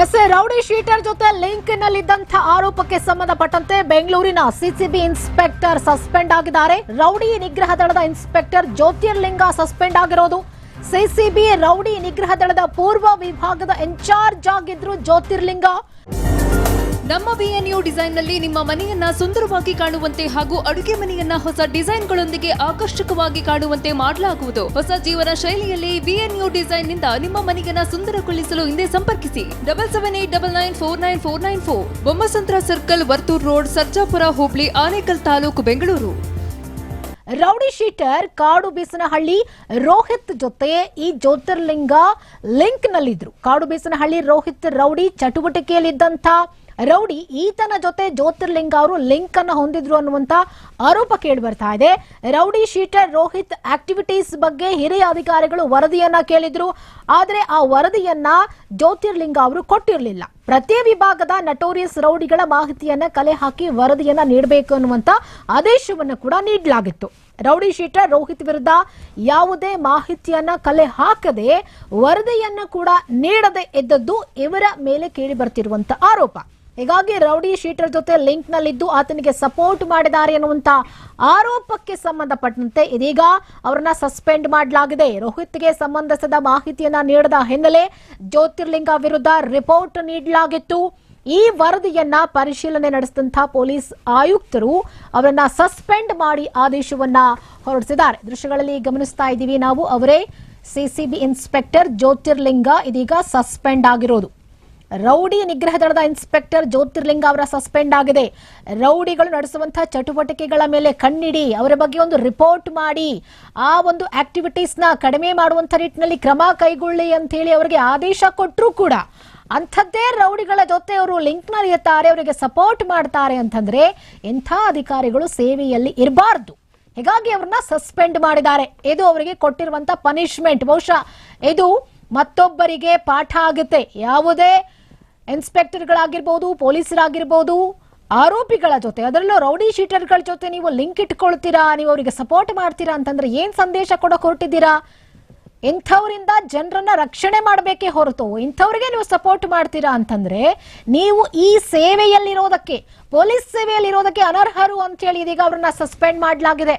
S rowdy sheeter ಜೊತೆ link ನಲ್ಲಿದ್ದಂಥ ಆರೋಪಕ್ಕೆ ಸಂಬಂಧಪಟ್ಟಂತೆ ಬೆಂಗಳೂರಿನ ಸಿಸಿಬಿ ಇನ್ಸ್ಪೆಕ್ಟರ್ ಸಸ್ಪೆಂಡ್ ಆಗಿದ್ದಾರೆ. ರೌಡಿ ನಿಗ್ರಹ ದಳದ ಇನ್ಸ್ಪೆಕ್ಟರ್ ಜ್ಯೋತಿರ್ಲಿಂಗ ಸಸ್ಪೆಂಡ್ ಆಗಿರೋದು. ಸಿಸಿಬಿ ರೌಡಿ ನಿಗ್ರಹ ದಳದ ಪೂರ್ವ ವಿಭಾಗದ ಇನ್ಚಾರ್ಜ್ ಆಗಿದ್ರು ಜ್ಯೋತಿರ್ಲಿಂಗ. ನಮ್ಮ ಬಿಎನ್ಯು ಡಿಸೈನ್ನಲ್ಲಿ ನಿಮ್ಮ ಮನೆಯನ್ನ ಸುಂದರವಾಗಿ ಕಾಣುವಂತೆ ಹಾಗೂ ಅಡುಗೆ ಮನೆಯನ್ನ ಹೊಸ ಡಿಸೈನ್ಗಳೊಂದಿಗೆ ಆಕರ್ಷಕವಾಗಿ ಕಾಣುವಂತೆ ಮಾಡಲಾಗುವುದು. ಹೊಸ ಜೀವನ ಶೈಲಿಯಲ್ಲಿ ಬಿಎನ್ಯು ಡಿಸೈನ್ನಿಂದ ನಿಮ್ಮ ಮನೆಯನ್ನ ಸುಂದರಗೊಳಿಸಲು ಹಿಂದೆ ಸಂಪರ್ಕಿಸಿ. Double seven eight double nine four nine four nine four. Bommasandra circle, Varthur road, Sarjapura, ಹೋಬಳಿ, ಆನೇಕಲ್ ತಾಲೂಕು, ಬೆಂಗಳೂರು. ರೌಡಿ ಶೀಟರ್, ಕಾಡು ಬೀಸನಹಳ್ಳಿ, ರೋಹಿತ್ ಜೊತೆ ಈ ಜ್ಯೋತಿರ್ಲಿಂಗ ಲಿಂಕ್ ನಲ್ಲಿದ್ರು ಕಾಡು ಬೀಸನಹಳ್ಳಿ, ರೋಹಿತ್, ರೌಡಿ ಚಟುವಟಿಕೆಯಲ್ಲಿದ್ದಂಥ ರೌಡಿ ಈತನ ಜೊತೆ ಜ್ಯೋತಿರ್ಲಿಂಗ ಅವರು ಲಿಂಕ್ ಅನ್ನು ಹೊಂದಿದ್ರು ಅನ್ನುವಂತ ಆರೋಪ ಕೇಳಿ ಬರ್ತಾ ಇದೆ. ರೌಡಿ ಶೀಟರ್ ರೋಹಿತ್ ಆಕ್ಟಿವಿಟೀಸ್ ಬಗ್ಗೆ ಹಿರಿಯ ಅಧಿಕಾರಿಗಳು ವರದಿಯನ್ನ ಕೇಳಿದ್ರು. ಆದರೆ ಆ ವರದಿಯನ್ನ ಜ್ಯೋತಿರ್ಲಿಂಗ ಅವರು ಕೊಟ್ಟಿರಲಿಲ್ಲ. ಪ್ರತಿ ವಿಭಾಗದ ನಟೋರಿಯಸ್ ರೌಡಿಗಳ ಮಾಹಿತಿಯನ್ನ ಕಲೆ ಹಾಕಿ ವರದಿಯನ್ನ ನೀಡಬೇಕು ಅನ್ನುವಂತ ಆದೇಶವನ್ನು ಕೂಡ ನೀಡಲಾಗಿತ್ತು. ರೌಡಿ ಶೀಟರ್ ರೋಹಿತ್ ವಿರುದ್ಧ ಯಾವುದೇ ಮಾಹಿತಿಯನ್ನ ಕಲೆ ಹಾಕದೆ ವರದಿಯನ್ನು ಕೂಡ ನೀಡದೆ ಇದ್ದದ್ದು ಇವರ ಮೇಲೆ ಕೇಳಿ ಬರ್ತಿರುವಂತ ಆರೋಪ. ಹೀಗಾಗಿ ರೌಡಿ ಶೀಟರ್ ಜೊತೆ ಲಿಂಕ್ ನಲ್ಲಿದ್ದು ಆತನಿಗೆ ಸಪೋರ್ಟ್ ಮಾಡಿದ್ದಾರೆ ಅನ್ನುವಂತ ಆರೋಪಕ್ಕೆ ಸಂಬಂಧಪಟ್ಟಂತೆ ಇದೀಗ ಅವರನ್ನ ಸಸ್ಪೆಂಡ್ ಮಾಡಲಾಗಿದೆ. ರೋಹಿತ್ಗೆ ಸಂಬಂಧಿಸಿದ ಮಾಹಿತಿಯನ್ನ ನೀಡದ ಹಿನ್ನೆಲೆ ಜ್ಯೋತಿರ್ಲಿಂಗ ವಿರುದ್ಧ ರಿಪೋರ್ಟ್ ನೀಡಲಾಗಿತ್ತು. ಈ ವರದಿಯನ್ನ ಪರಿಶೀಲನೆ ನಡೆಸಿದಂತಹ ಪೊಲೀಸ್ ಆಯುಕ್ತರು ಅವರನ್ನ ಸಸ್ಪೆಂಡ್ ಮಾಡಿ ಆದೇಶವನ್ನ ಹೊರಡಿಸಿದ್ದಾರೆ. ದೃಶ್ಯಗಳಲ್ಲಿ ಗಮನಿಸ್ತಾ ಇದ್ದೀವಿ ನಾವು. ಅವರೇ ಸಿಸಿಬಿ ಇನ್ಸ್ಪೆಕ್ಟರ್ ಜ್ಯೋತಿರ್ಲಿಂಗ ಇದೀಗ ಸಸ್ಪೆಂಡ್ ಆಗಿರೋದು. ರೌಡಿ ನಿಗ್ರಹ ದಳದ ಇನ್ಸ್ಪೆಕ್ಟರ್ ಜ್ಯೋತಿರ್ಲಿಂಗ ಅವರ ಸಸ್ಪೆಂಡ್ ಆಗಿದೆ. ರೌಡಿಗಳು ನಡೆಸುವಂತಹ ಚಟುವಟಿಕೆಗಳ ಮೇಲೆ ಕಣ್ಣಿಡಿ, ಅವರ ಬಗ್ಗೆ ಒಂದು ರಿಪೋರ್ಟ್ ಮಾಡಿ. ಆ ಒಂದು ಆಕ್ಟಿವಿಟೀಸ್ನ ಕಡಿಮೆ ಮಾಡುವಂತ ನಿಟ್ಟಿನಲ್ಲಿ ಕ್ರಮ ಕೈಗೊಳ್ಳಿ ಅಂತ ಹೇಳಿ ಅವರಿಗೆ ಆದೇಶ ಕೊಟ್ಟರು ಕೂಡ ಅಂಥದ್ದೇ ರೌಡಿಗಳ ಜೊತೆ ಅವರು ಲಿಂಕ್ ನಲ್ಲಿರ್ತಾರೆ ಅವರಿಗೆ ಸಪೋರ್ಟ್ ಮಾಡ್ತಾರೆ ಅಂತಂದ್ರೆ ಎಂಥ ಅಧಿಕಾರಿಗಳು ಸೇವೆಯಲ್ಲಿ ಇರಬಾರ್ದು. ಹೀಗಾಗಿ ಅವ್ರನ್ನ ಸಸ್ಪೆಂಡ್ ಮಾಡಿದ್ದಾರೆ. ಇದು ಅವರಿಗೆ ಕೊಟ್ಟಿರುವಂತ ಪನಿಷ್ಮೆಂಟ್. ಬಹುಶಃ ಇದು ಮತ್ತೊಬ್ಬರಿಗೆ ಪಾಠ ಆಗುತ್ತೆ. ಯಾವುದೇ ಇನ್ಸ್ಪೆಕ್ಟರ್ಗಳಾಗಿರ್ಬೋದು, ಪೊಲೀಸರಾಗಿರ್ಬೋದು, ಆರೋಪಿಗಳ ಜೊತೆ, ಅದರಲ್ಲೂ ರೌಡಿ ಶೀಟರ್ಗಳ ಜೊತೆ ನೀವು ಲಿಂಕ್ ಇಟ್ಕೊಳ್ತೀರಾ, ನೀವು ಅವರಿಗೆ ಸಪೋರ್ಟ್ ಮಾಡ್ತೀರಾ ಅಂತಂದ್ರೆ ಏನ್ ಸಂದೇಶ ಕೊಡೋಕೆ ಹೊರಟಿದ್ದೀರಾ? ಇಂಥವರಿಂದ ಜನರನ್ನ ರಕ್ಷಣೆ ಮಾಡಬೇಕೇ ಹೊರತು ಇಂಥವ್ರಿಗೆ ನೀವು ಸಪೋರ್ಟ್ ಮಾಡ್ತೀರಾ ಅಂತಂದ್ರೆ ನೀವು ಈ ಸೇವೆಯಲ್ಲಿರೋದಕ್ಕೆ, ಪೊಲೀಸ್ ಸೇವೆಯಲ್ಲಿರೋದಕ್ಕೆ ಅನರ್ಹರು ಅಂತ ಹೇಳಿ ಇದೀಗ ಅವ್ರನ್ನ ಸಸ್ಪೆಂಡ್ ಮಾಡಲಾಗಿದೆ.